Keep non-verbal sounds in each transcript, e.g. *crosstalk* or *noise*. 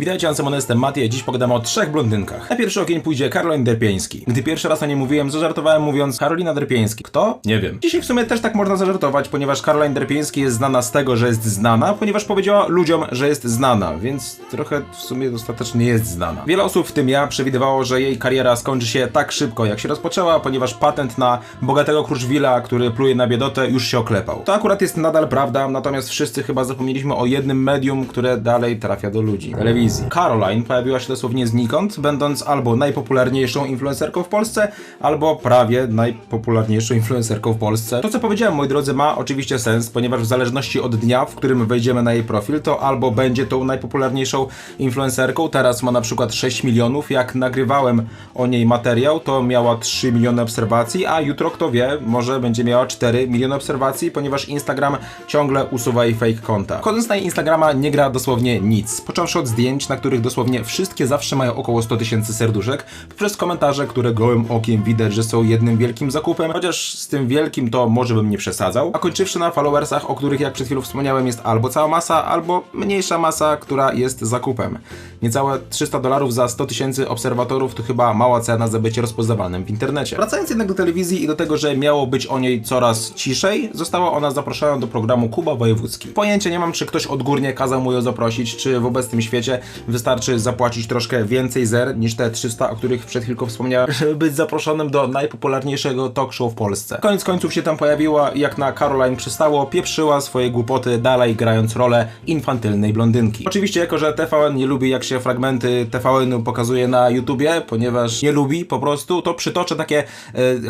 Witajcie, Ancemon, jestem Mati, dziś pogadamy o trzech blondynkach. Na pierwszy ogień pójdzie Karolin Derpieński. Gdy pierwszy raz o niej mówiłem, zażartowałem mówiąc Karolina Derpieński. Kto? Nie wiem. Dzisiaj w sumie też tak można zażartować, ponieważ Caroline Derpieński jest znana z tego, że jest znana, ponieważ powiedziała ludziom, że jest znana, więc trochę w sumie dostatecznie jest znana. Wiele osób, w tym ja, przewidywało, że jej kariera skończy się tak szybko, jak się rozpoczęła, ponieważ patent na bogatego Kruszwila, który pluje na biedotę, już się oklepał. To akurat jest nadal prawda, natomiast wszyscy chyba zapomnieliśmy o jednym medium, które dalej trafia do ludzi. Telewizji. Caroline pojawiła się dosłownie znikąd, będąc albo najpopularniejszą influencerką w Polsce, albo prawie najpopularniejszą influencerką w Polsce. To, co powiedziałem, moi drodzy, ma oczywiście sens, ponieważ w zależności od dnia, w którym wejdziemy na jej profil, to albo będzie tą najpopularniejszą influencerką, teraz ma na przykład 6 milionów, jak nagrywałem o niej materiał, to miała 3 miliony obserwacji, a jutro, kto wie, może będzie miała 4 miliony obserwacji, ponieważ Instagram ciągle usuwa jej fake konta. Chodząc na Instagrama nie gra dosłownie nic, począwszy od zdjęć, na których dosłownie wszystkie zawsze mają około 100 tysięcy serduszek, poprzez komentarze, które gołym okiem widać, że są jednym wielkim zakupem, chociaż z tym wielkim to może bym nie przesadzał, a kończywszy na followersach, o których jak przed chwilą wspomniałem jest albo cała masa, albo mniejsza masa, która jest zakupem. Niecałe 300 dolarów za 100 tysięcy obserwatorów to chyba mała cena za bycie rozpoznawalnym w internecie. Wracając jednak do telewizji i do tego, że miało być o niej coraz ciszej, została ona zaproszona do programu Kuba Wojewódzki. Pojęcia nie mam, czy ktoś odgórnie kazał mu ją zaprosić, czy w obecnym świecie wystarczy zapłacić troszkę więcej zer niż te 300, o których przed chwilką wspomniałem, żeby być zaproszonym do najpopularniejszego talk show w Polsce. Koniec końców się tam pojawiła i jak na Caroline przystało, pieprzyła swoje głupoty dalej grając rolę infantylnej blondynki. Oczywiście jako, że TVN nie lubi jak się fragmenty TVN pokazuje na YouTubie, ponieważ nie lubi po prostu, to przytoczę takie e,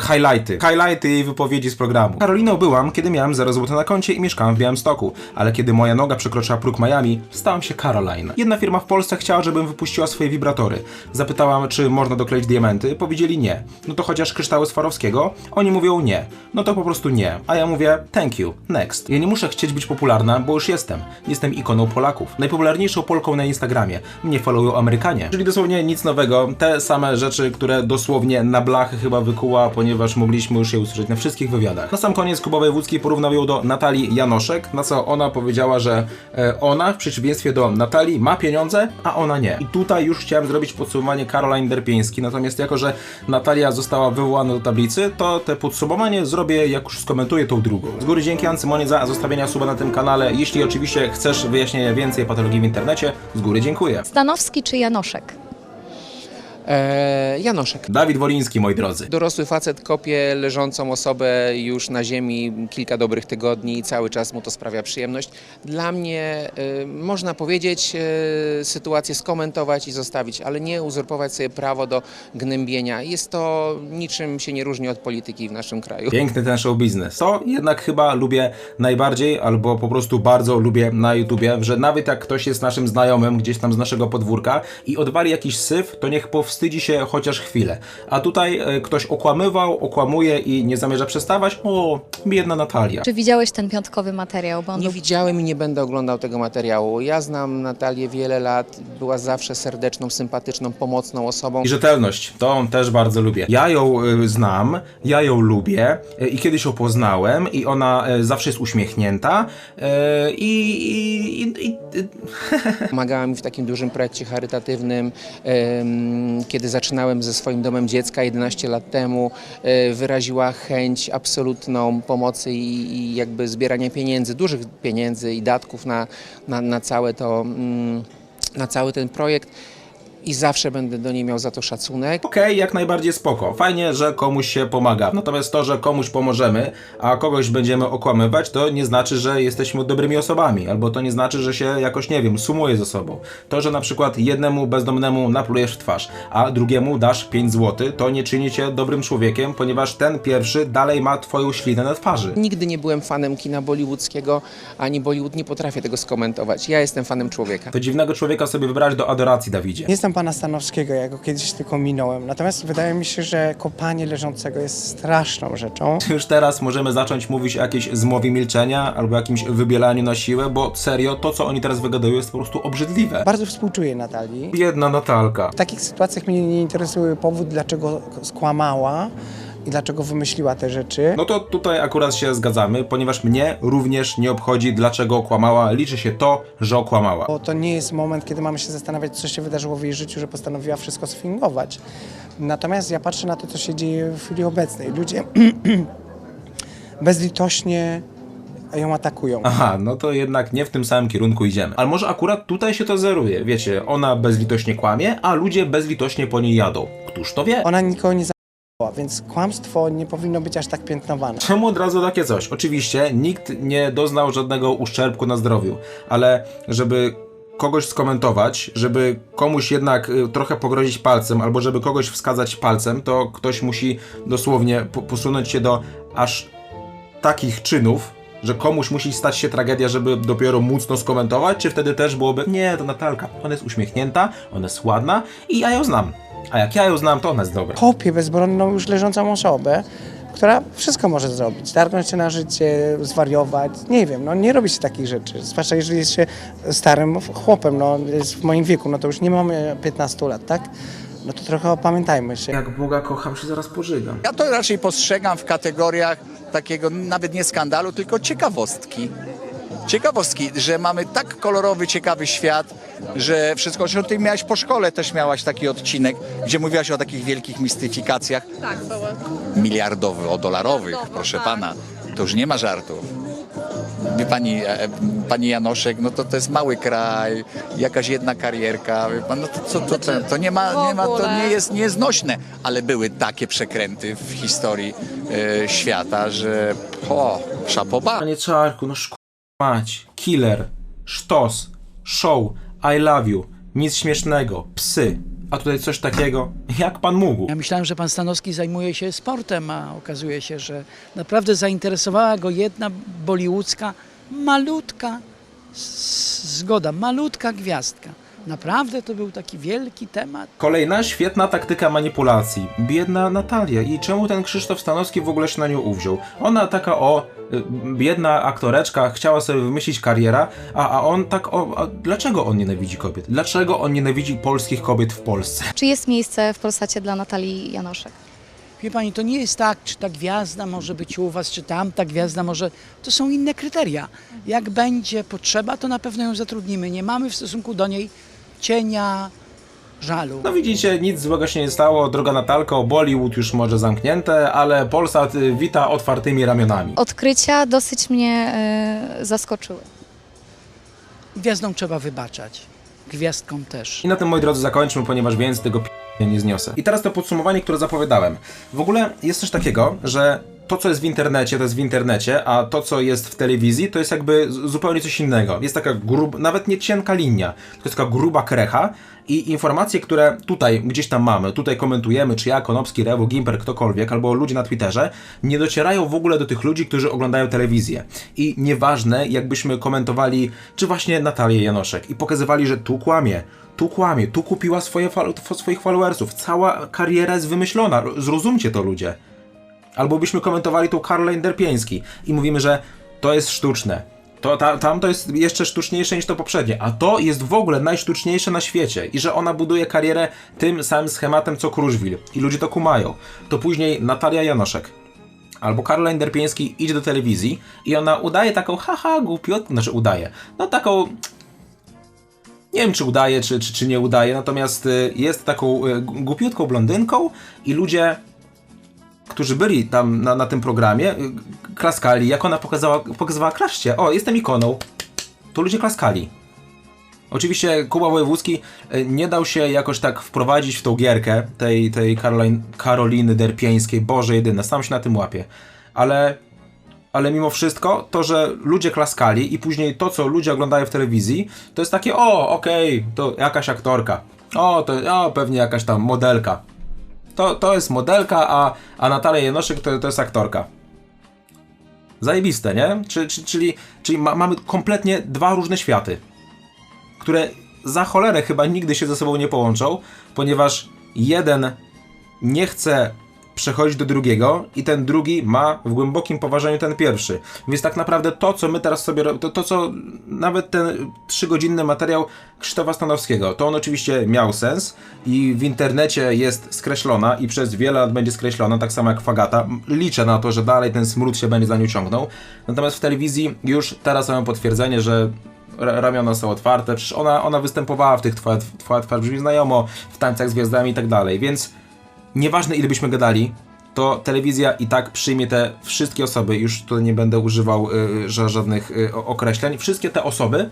highlighty. Highlighty jej wypowiedzi z programu. Karoliną byłam, kiedy miałem 0 zł na koncie i mieszkałam w Białymstoku, ale kiedy moja noga przekroczyła próg Miami, stałam się Caroline. Jedna firma w Polsce chciała, żebym wypuściła swoje wibratory. Zapytałam, czy można dokleić diamenty, powiedzieli nie. No to chociaż kryształy Swarowskiego? Oni mówią nie. No to po prostu nie. A ja mówię thank you, next. Ja nie muszę chcieć być popularna, bo już jestem. Jestem ikoną Polaków. Najpopularniejszą Polką na Instagramie. Mnie followują Amerykanie. Czyli dosłownie nic nowego. Te same rzeczy, które dosłownie na blachy chyba wykuła, ponieważ mogliśmy już je usłyszeć na wszystkich wywiadach. Na sam koniec Kuba Wojewódzki porównał ją do Natalii Janoszek, na co ona powiedziała, że e, ona w przeciwieństwie do Natalii ma pieniądze, a ona nie. I tutaj już chciałem zrobić podsumowanie Caroline Derpieński, natomiast jako, że Natalia została wywołana do tablicy, to te podsumowanie zrobię, jak już skomentuję tą drugą. Z góry dzięki Ancymonie za zostawienia suba na tym kanale. Jeśli oczywiście chcesz wyjaśnienia więcej patologii w internecie, z góry dziękuję. Stanowski czy Janoszek? Eee, Janoszek. Dawid Woliński, moi drodzy. Dorosły facet kopie leżącą osobę już na ziemi kilka dobrych tygodni i cały czas mu to sprawia przyjemność. Dla mnie e, można powiedzieć e, sytuację skomentować i zostawić, ale nie uzurpować sobie prawo do gnębienia. Jest to niczym się nie różni od polityki w naszym kraju. Piękny ten show biznes. To jednak chyba lubię najbardziej, albo po prostu bardzo lubię na YouTubie, że nawet jak ktoś jest naszym znajomym gdzieś tam z naszego podwórka i odwali jakiś syf, to niech powstydzi się chociaż chwilę. A tutaj e, ktoś okłamywał, okłamuje i nie zamierza przestawać. O, biedna Natalia. Czy widziałeś ten piątkowy materiał? Bo on Nie był widziałem i nie będę oglądał tego materiału. Ja znam Natalię wiele lat, była zawsze serdeczną, sympatyczną, pomocną osobą. I rzetelność, to też bardzo lubię. Ja ją y, znam, ja ją lubię y, i kiedyś ją poznałem i ona zawsze jest uśmiechnięta i, i, i, i *laughs* Pomagała mi w takim dużym projekcie charytatywnym, kiedy zaczynałem ze swoim domem dziecka 11 lat temu. e, Wyraziła chęć absolutną pomocy i, jakby zbierania pieniędzy, dużych pieniędzy i datków na, na, na całe to, mm, na cały ten projekt. I zawsze będę do niej miał za to szacunek. Okej, jak najbardziej spoko. Fajnie, że komuś się pomaga. Natomiast to, że komuś pomożemy, a kogoś będziemy okłamywać, to nie znaczy, że jesteśmy dobrymi osobami, albo to nie znaczy, że się jakoś, nie wiem, sumuje ze sobą. To, że na przykład jednemu bezdomnemu naplujesz w twarz, a drugiemu dasz 5 zł, to nie czyni cię dobrym człowiekiem, ponieważ ten pierwszy dalej ma twoją ślinę na twarzy. Nigdy nie byłem fanem kina bollywoodzkiego, ani Bollywood nie potrafię tego skomentować. Ja jestem fanem człowieka. To dziwnego człowieka sobie wybrać do adoracji, Dawidzie. Nie znam pana Stanowskiego, ja go kiedyś tylko minąłem. Natomiast wydaje mi się, że kopanie leżącego jest straszną rzeczą. Już teraz możemy zacząć mówić o jakiejś zmowie milczenia albo jakimś wybielaniu na siłę, bo serio, to co oni teraz wygadują jest po prostu obrzydliwe. Bardzo współczuję Natalii. Biedna Natalka. W takich sytuacjach mnie nie interesuje powód, dlaczego skłamała i dlaczego wymyśliła te rzeczy. No to tutaj akurat się zgadzamy, ponieważ mnie również nie obchodzi, dlaczego okłamała. Liczy się to, że okłamała. Bo to nie jest moment, kiedy mamy się zastanawiać, co się wydarzyło w jej życiu, że postanowiła wszystko sfingować. Natomiast ja patrzę na to, co się dzieje w chwili obecnej. Ludzie *clears throat* bezlitośnie ją atakują. Aha, no to jednak nie w tym samym kierunku idziemy. Ale może akurat tutaj się to zeruje. Wiecie, ona bezlitośnie kłamie, a ludzie bezlitośnie po niej jadą. Któż to wie? Ona nikogo nie więc kłamstwo nie powinno być aż tak piętnowane. Czemu od razu takie coś? Oczywiście nikt nie doznał żadnego uszczerbku na zdrowiu, ale żeby kogoś skomentować, żeby komuś jednak y, trochę pogrozić palcem, albo żeby kogoś wskazać palcem, to ktoś musi dosłownie po- posunąć się do aż takich czynów, że komuś musi stać się tragedia, żeby dopiero móc to skomentować, czy wtedy też byłoby, nie, to Natalka, ona jest uśmiechnięta, ona jest ładna i ja ją znam. A jak ja ją znam, to ona jest dobra. Kopię bezbronną już leżącą osobę, która wszystko może zrobić. Targnąć się na życie, zwariować. Nie wiem, no nie robi się takich rzeczy. Zwłaszcza jeżeli jest się starym chłopem, no jest w moim wieku, no to już nie mamy 15 lat, tak? No to trochę opamiętajmy się. Jak Boga kocham, się zaraz pożygam. Ja to raczej postrzegam w kategoriach takiego nawet nie skandalu, tylko ciekawostki. Ciekawostki, że mamy tak kolorowy, ciekawy świat, że wszystko. Zresztą ty miałaś po szkole też miałaś taki odcinek, gdzie mówiłaś o takich wielkich mistyfikacjach. Tak, było. Miliardowych, o dolarowych, proszę tak. pana. To już nie ma żartów. Wie pani, e, pani Janoszek, no to to jest mały kraj, jakaś jedna karierka, wie pan, no to, co, to, to, to nie ma, nie ma, to nie jest, nie jest nośne, ale były takie przekręty w historii e, świata, że o, szapoba. Panie Czarku, no szk... mać, killer, sztos, show, I love you, nic śmiesznego, psy. A tutaj coś takiego, jak pan mógł? Ja myślałem, że pan Stanowski zajmuje się sportem, a okazuje się, że naprawdę zainteresowała go jedna bollywoodzka, malutka zgoda, malutka gwiazdka. Naprawdę to był taki wielki temat. Kolejna świetna taktyka manipulacji. Biedna Natalia. I czemu ten Krzysztof Stanowski w ogóle się na nią uwziął? Ona taka o, biedna aktoreczka, chciała sobie wymyślić kariera, a, a on tak o, a dlaczego on nienawidzi kobiet? Dlaczego on nienawidzi polskich kobiet w Polsce? Czy jest miejsce w Polsacie dla Natalii Janoszek? Wie pani, to nie jest tak, czy ta gwiazda może być u was, czy tamta gwiazda może. To są inne kryteria. Jak będzie potrzeba, to na pewno ją zatrudnimy. Nie mamy w stosunku do niej cienia żalu. No widzicie, nic złego się nie stało, droga Natalko, Bollywood już może zamknięte, ale Polsat y, wita otwartymi ramionami. Odkrycia dosyć mnie y, zaskoczyły. Gwiazdom trzeba wybaczać. Gwiazdkom też. I na tym, moi drodzy, zakończmy, ponieważ więcej tego p... nie zniosę. I teraz to podsumowanie, które zapowiadałem. W ogóle jest coś takiego, że to, co jest w internecie, to jest w internecie, a to, co jest w telewizji, to jest jakby zupełnie coś innego. Jest taka gruba, nawet nie cienka linia, to jest taka gruba krecha i informacje, które tutaj gdzieś tam mamy, tutaj komentujemy, czy ja, Konopski, Rewo, Gimper, ktokolwiek, albo ludzie na Twitterze, nie docierają w ogóle do tych ludzi, którzy oglądają telewizję. I nieważne, jakbyśmy komentowali, czy właśnie Natalię Janoszek i pokazywali, że tu kłamie, tu kłamie, tu kupiła swoje swoich followersów, cała kariera jest wymyślona, zrozumcie to ludzie. Albo byśmy komentowali tą Caroline Derpieński i mówimy, że to jest sztuczne. To, ta, tam to jest jeszcze sztuczniejsze niż to poprzednie, a to jest w ogóle najsztuczniejsze na świecie. I że ona buduje karierę tym samym schematem co Kruszwil. I ludzie to kumają. To później Natalia Janoszek. Albo Caroline Derpieński idzie do telewizji i ona udaje taką haha głupiotkę, znaczy udaje, no taką nie wiem, czy udaje, czy, czy, czy nie udaje, natomiast y, jest taką y, głupiutką blondynką i ludzie którzy byli tam na, na tym programie, y, klaskali, jak ona pokazała, pokazywała, klaszcie, o, jestem ikoną. To ludzie klaskali. Oczywiście Kuba Wojewódzki y, nie dał się jakoś tak wprowadzić w tą gierkę tej, tej Karolin, Karoliny Derpieńskiej, Boże jedyne, sam się na tym łapie. Ale, ale mimo wszystko, to, że ludzie klaskali i później to, co ludzie oglądają w telewizji, to jest takie, o, okej, to jakaś aktorka. O, to o, pewnie jakaś tam modelka. To, to jest modelka, a, a Natalia Janoszek to, to jest aktorka. Zajebiste, nie? Czy, czy, czyli czyli ma, mamy kompletnie dwa różne światy, które za cholerę chyba nigdy się ze sobą nie połączą, ponieważ jeden nie chce przechodzi do drugiego i ten drugi ma w głębokim poważaniu ten pierwszy. Więc tak naprawdę to, co my teraz sobie to, to co nawet ten trzygodzinny materiał Krzysztofa Stanowskiego, to on oczywiście miał sens i w internecie jest skreślona i przez wiele lat będzie skreślona, tak samo jak Fagata. Liczę na to, że dalej ten smród się będzie za nią ciągnął. Natomiast w telewizji już teraz mamy potwierdzenie, że ra- ramiona są otwarte, przecież ona, ona występowała w tych twoja twarz brzmi znajomo, w tańcach z gwiazdami i tak dalej, więc nieważne ile byśmy gadali, to telewizja i tak przyjmie te wszystkie osoby, już tutaj nie będę używał y, ża- żadnych y, określeń, wszystkie te osoby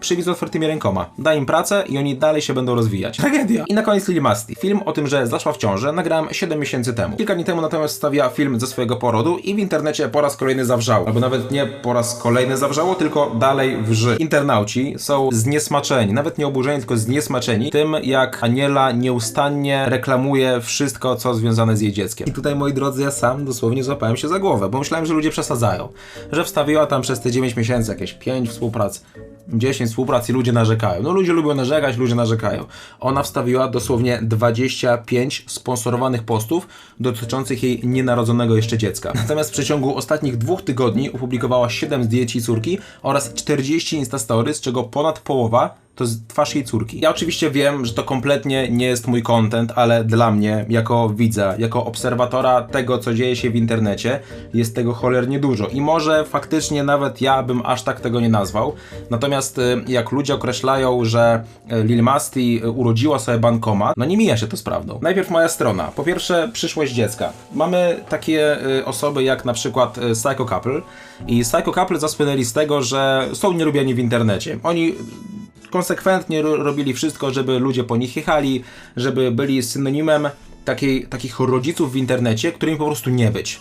przyjmie z otwartymi rękoma. Da im pracę i oni dalej się będą rozwijać. Tragedia! I na koniec Lili Masti. Film o tym, że zaszła w ciążę nagrałem 7 miesięcy temu. Kilka dni temu natomiast wstawiła film ze swojego porodu i w internecie po raz kolejny zawrzało. Albo nawet nie po raz kolejny zawrzało, tylko dalej wrzy. Internauci są zniesmaczeni, nawet nie oburzeni, tylko zniesmaczeni tym, jak Aniela nieustannie reklamuje wszystko, co związane z jej dzieckiem. I tutaj, moi drodzy, ja sam dosłownie złapałem się za głowę, bo myślałem, że ludzie przesadzają. Że wstawiła tam przez te 9 miesięcy jakieś 5 współprac, 10 współprac i ludzie narzekają. No ludzie lubią narzekać, ludzie narzekają. Ona wstawiła dosłownie 25 sponsorowanych postów dotyczących jej nienarodzonego jeszcze dziecka. Natomiast w przeciągu ostatnich dwóch tygodni opublikowała 7 zdjęć jej córki oraz 40 instastory, z czego ponad połowa to jest twarz jej córki. Ja oczywiście wiem, że to kompletnie nie jest mój content, ale dla mnie, jako widza, jako obserwatora tego, co dzieje się w internecie, jest tego cholernie dużo. I może faktycznie nawet ja bym aż tak tego nie nazwał. Natomiast y, jak ludzie określają, że y, Lil Masti y, urodziła sobie bankomat, no nie mija się to z prawdą. Najpierw moja strona. Po pierwsze, przyszłość dziecka. Mamy takie osoby jak na przykład Psycho Couple i Psycho Couple zasłynęli z tego, że są nielubiani w internecie. Oni konsekwentnie ro- robili wszystko, żeby ludzie po nich jechali, żeby byli synonimem takiej, takich rodziców w internecie, którymi po prostu nie być.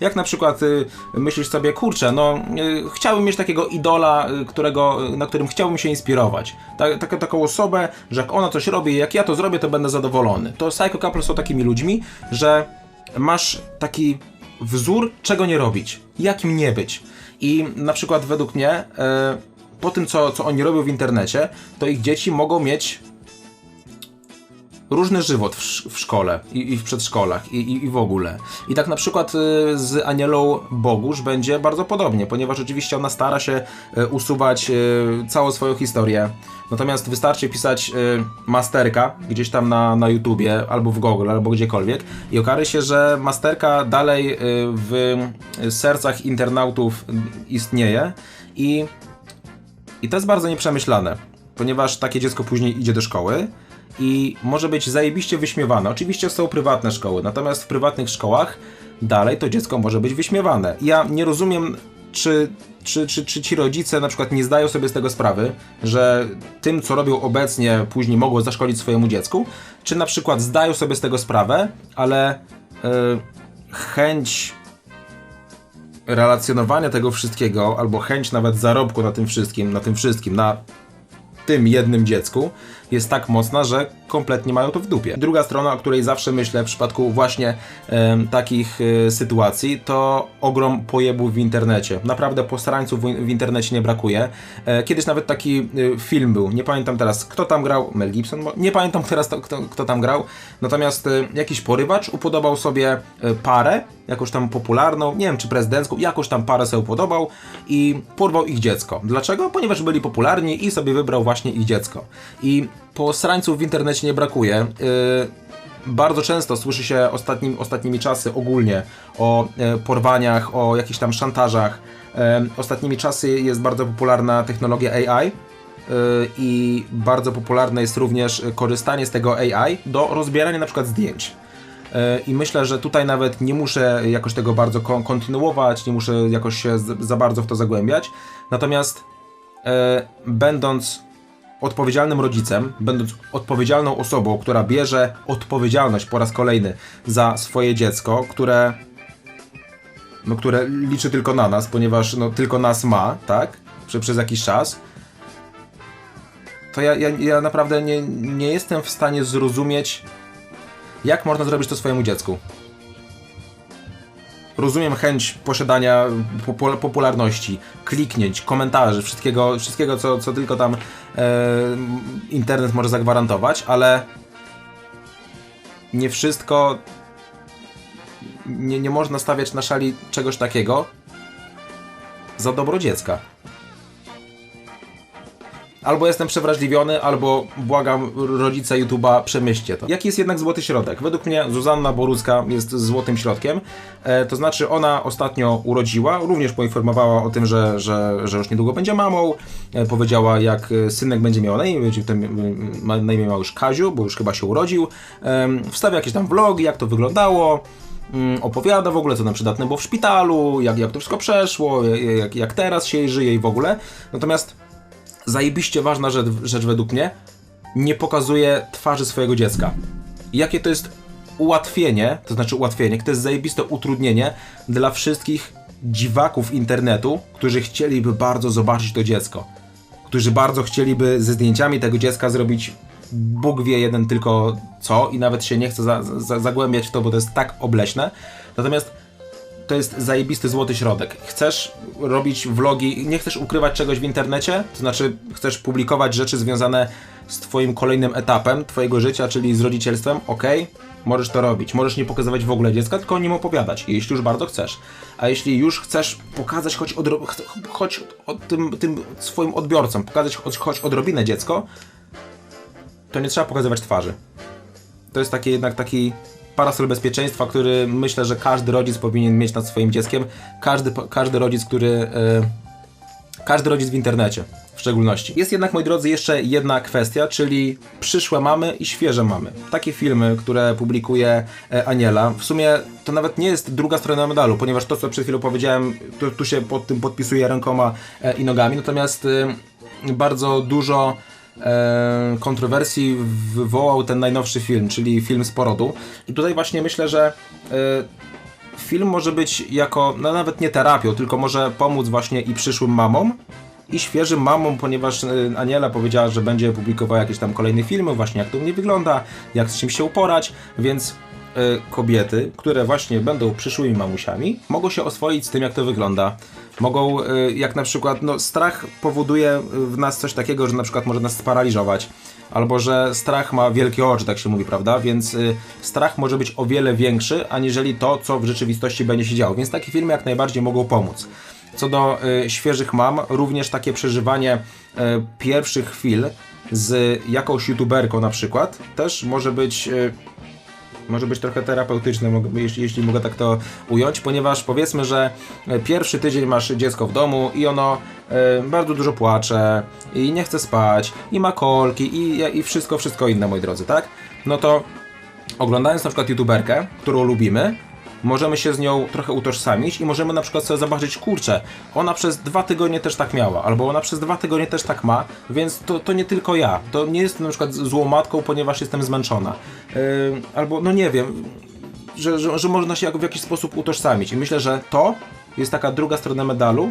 Jak na przykład y, myślisz sobie, kurczę, no y, chciałbym mieć takiego idola, y, którego, y, na którym chciałbym się inspirować. Ta, taka, taką osobę, że jak ona coś robi, jak ja to zrobię, to będę zadowolony. To Psycho Couple są takimi ludźmi, że masz taki wzór, czego nie robić, jakim nie być. I na przykład według mnie, y, po tym co, co oni robią w internecie, to ich dzieci mogą mieć różny żywot w, w szkole i, i w przedszkolach i, i, i w ogóle. I tak na przykład y, z Anielą Bogusz będzie bardzo podobnie, ponieważ oczywiście ona stara się y, usuwać y, całą swoją historię. Natomiast wystarczy pisać masterka gdzieś tam na, na YouTubie, albo w Google, albo gdziekolwiek i okaże się, że masterka dalej w sercach internautów istnieje i i to jest bardzo nieprzemyślane, ponieważ takie dziecko później idzie do szkoły i może być zajebiście wyśmiewane. Oczywiście są prywatne szkoły, natomiast w prywatnych szkołach dalej to dziecko może być wyśmiewane. Ja nie rozumiem, czy, czy, czy, czy ci rodzice na przykład nie zdają sobie z tego sprawy, że tym, co robią obecnie, później mogło zaszkodzić swojemu dziecku, czy na przykład zdają sobie z tego sprawę, ale yy, chęć relacjonowania tego wszystkiego, albo chęć nawet zarobku na tym wszystkim, na tym wszystkim, na tym jednym dziecku, jest tak mocna, że kompletnie mają to w dupie. Druga strona, o której zawsze myślę w przypadku właśnie takich e, sytuacji, to ogrom pojebów w internecie. Naprawdę postarańców w, w internecie nie brakuje. E, kiedyś nawet taki e, film był, nie pamiętam teraz kto tam grał, Mel Gibson, nie pamiętam teraz to, kto, kto tam grał, natomiast e, jakiś porywacz upodobał sobie e, parę, jakąś tam popularną, nie wiem czy prezydencką, jakąś tam parę sobie upodobał i porwał ich dziecko. Dlaczego? Ponieważ byli popularni i sobie wybrał właśnie ich dziecko. I posrańców w internecie nie brakuje. Yy, bardzo często słyszy się ostatnim, ostatnimi czasy ogólnie o e, porwaniach, o jakichś tam szantażach. E, ostatnimi czasy jest bardzo popularna technologia AI. y, I bardzo popularne jest również korzystanie z tego AI do rozbierania na przykład zdjęć. E, I myślę, że tutaj nawet nie muszę jakoś tego bardzo kon- kontynuować, nie muszę jakoś się za bardzo w to zagłębiać. Natomiast będąc odpowiedzialnym rodzicem, będąc odpowiedzialną osobą, która bierze odpowiedzialność po raz kolejny za swoje dziecko, które no, które liczy tylko na nas, ponieważ no, tylko nas ma, tak? Prze, przez jakiś czas. To ja, ja, ja naprawdę nie, nie jestem w stanie zrozumieć, jak można zrobić to swojemu dziecku. Rozumiem chęć posiadania popu- popularności, kliknięć, komentarzy, wszystkiego, wszystkiego co, co tylko tam e, internet może zagwarantować, ale nie wszystko nie, nie można stawiać na szali czegoś takiego za dobro dziecka. Albo jestem przewrażliwiony, albo błagam rodzice YouTube'a, przemyślcie to. Jaki jest jednak złoty środek? Według mnie Zuzanna Borucka jest złotym środkiem. E, to znaczy ona ostatnio urodziła, również poinformowała o tym, że, że, że już niedługo będzie mamą. E, powiedziała jak e, synek będzie miał na imię, będzie e, ma na imię miał już Kaziu, bo już chyba się urodził. E, wstawia jakieś tam vlogi, jak to wyglądało. Mm, opowiada w ogóle, co nam przydatne było w szpitalu, jak, jak to wszystko przeszło, jak, jak teraz się jej żyje i w ogóle. Natomiast zajebiście ważna rzecz, rzecz według mnie, nie pokazuje twarzy swojego dziecka. Jakie to jest ułatwienie, to znaczy ułatwienie, to jest zajebiste utrudnienie dla wszystkich dziwaków internetu, którzy chcieliby bardzo zobaczyć to dziecko. Którzy bardzo chcieliby ze zdjęciami tego dziecka zrobić Bóg wie jeden tylko co i nawet się nie chce za, za, zagłębiać w to, bo to jest tak obleśne. Natomiast to jest zajebisty złoty środek. Chcesz robić vlogi, nie chcesz ukrywać czegoś w internecie, to znaczy chcesz publikować rzeczy związane z twoim kolejnym etapem twojego życia, czyli z rodzicielstwem, ok, możesz to robić. Możesz nie pokazywać w ogóle dziecka, tylko o nim opowiadać, jeśli już bardzo chcesz. A jeśli już chcesz pokazać choć, odro- ch- choć od tym, tym swoim odbiorcom, pokazać choć, choć odrobinę dziecko, to nie trzeba pokazywać twarzy. To jest taki jednak taki parasol bezpieczeństwa, który myślę, że każdy rodzic powinien mieć nad swoim dzieckiem. Każdy, każdy rodzic, który. e, każdy rodzic w internecie w szczególności. Jest jednak, moi drodzy, jeszcze jedna kwestia, czyli przyszłe mamy i świeże mamy. Takie filmy, które publikuje e, Aniela, w sumie to nawet nie jest druga strona medalu, ponieważ to, co przed chwilą powiedziałem, tu, tu się pod tym podpisuje rękoma e, i nogami, natomiast bardzo dużo kontrowersji wywołał ten najnowszy film, czyli film z porodu. I tutaj właśnie myślę, że e, film może być jako, no nawet nie terapią, tylko może pomóc właśnie i przyszłym mamom, i świeżym mamom, ponieważ y, Aniela powiedziała, że będzie publikowała jakieś tam kolejne filmy, właśnie jak to u mnie wygląda, jak z czym się uporać, więc kobiety, które właśnie będą przyszłymi mamusiami, mogą się oswoić z tym, jak to wygląda. Mogą, y, jak na przykład, no strach powoduje w nas coś takiego, że na przykład może nas sparaliżować. Albo że strach ma wielkie oczy, tak się mówi, prawda? Więc y, strach może być o wiele większy, aniżeli to, co w rzeczywistości będzie się działo. Więc takie filmy jak najbardziej mogą pomóc. Co do y, świeżych mam, również takie przeżywanie y, pierwszych chwil z jakąś youtuberką na przykład też może być y, może być trochę terapeutyczne, jeśli mogę tak to ująć, ponieważ powiedzmy, że e, pierwszy tydzień masz dziecko w domu i ono e, bardzo dużo płacze i nie chce spać i ma kolki i, i wszystko, wszystko inne, moi drodzy, tak? No to oglądając na przykład youtuberkę, którą lubimy, możemy się z nią trochę utożsamić i możemy na przykład sobie zobaczyć, kurczę, ona przez dwa tygodnie też tak miała, albo ona przez dwa tygodnie też tak ma, więc to, to nie tylko ja. To nie jestem na przykład złą matką, ponieważ jestem zmęczona. Yy, albo, no nie wiem, że, że, że można się w jakiś sposób utożsamić. I myślę, że to jest taka druga strona medalu.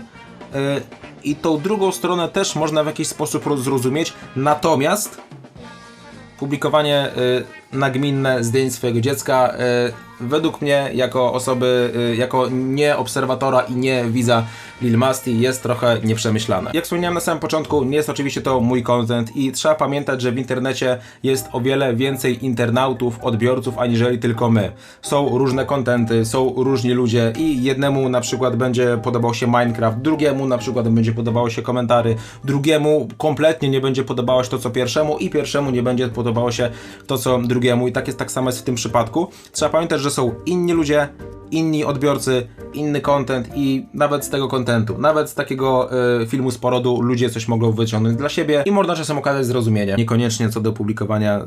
yy, I tą drugą stronę też można w jakiś sposób roz- zrozumieć. Natomiast publikowanie y, nagminne zdjęć swojego dziecka y, według mnie jako osoby, y, jako nie obserwatora i nie widza Lil Masti jest trochę nieprzemyślane. Jak wspomniałem na samym początku, nie jest oczywiście to mój content i trzeba pamiętać, że w internecie jest o wiele więcej internautów, odbiorców, aniżeli tylko my. Są różne kontenty, są różni ludzie i jednemu na przykład będzie podobał się Minecraft, drugiemu na przykład będzie podobało się komentary, drugiemu kompletnie nie będzie podobało się to co pierwszemu i pierwszemu nie będzie podobało się to co drugiemu i tak jest tak samo jest w tym przypadku. Trzeba pamiętać, że są inni ludzie, inni odbiorcy, inny content i nawet z tego contentu, nawet z takiego y, filmu z porodu ludzie coś mogą wyciągnąć dla siebie i można czasem okazać zrozumienie. Niekoniecznie co do publikowania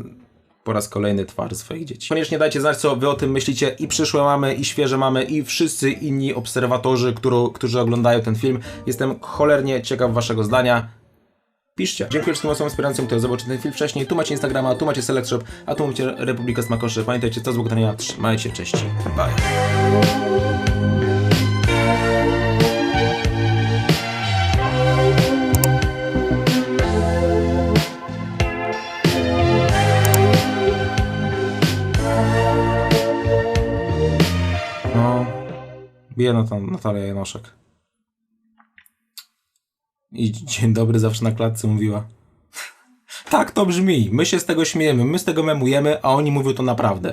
po raz kolejny twarzy swoich dzieci. Koniecznie dajcie znać, co wy o tym myślicie i przyszłe mamy, i świeże mamy, i wszyscy inni obserwatorzy, którzy oglądają ten film. Jestem cholernie ciekaw waszego zdania. Piszcie. Dziękuję wszystkim osobom wspierającym, które zobaczyły ten film wcześniej. Tu macie Instagrama, tu macie Select Shop, a tu macie Republika Smakoszy. Pamiętajcie, co z Bogdania. Trzymajcie cześć. Bye. No, bije Nat- Natalia Janoszek. I dzień dobry zawsze na klatce mówiła. Tak to brzmi. My się z tego śmiejemy, my z tego memujemy, a oni mówią to naprawdę.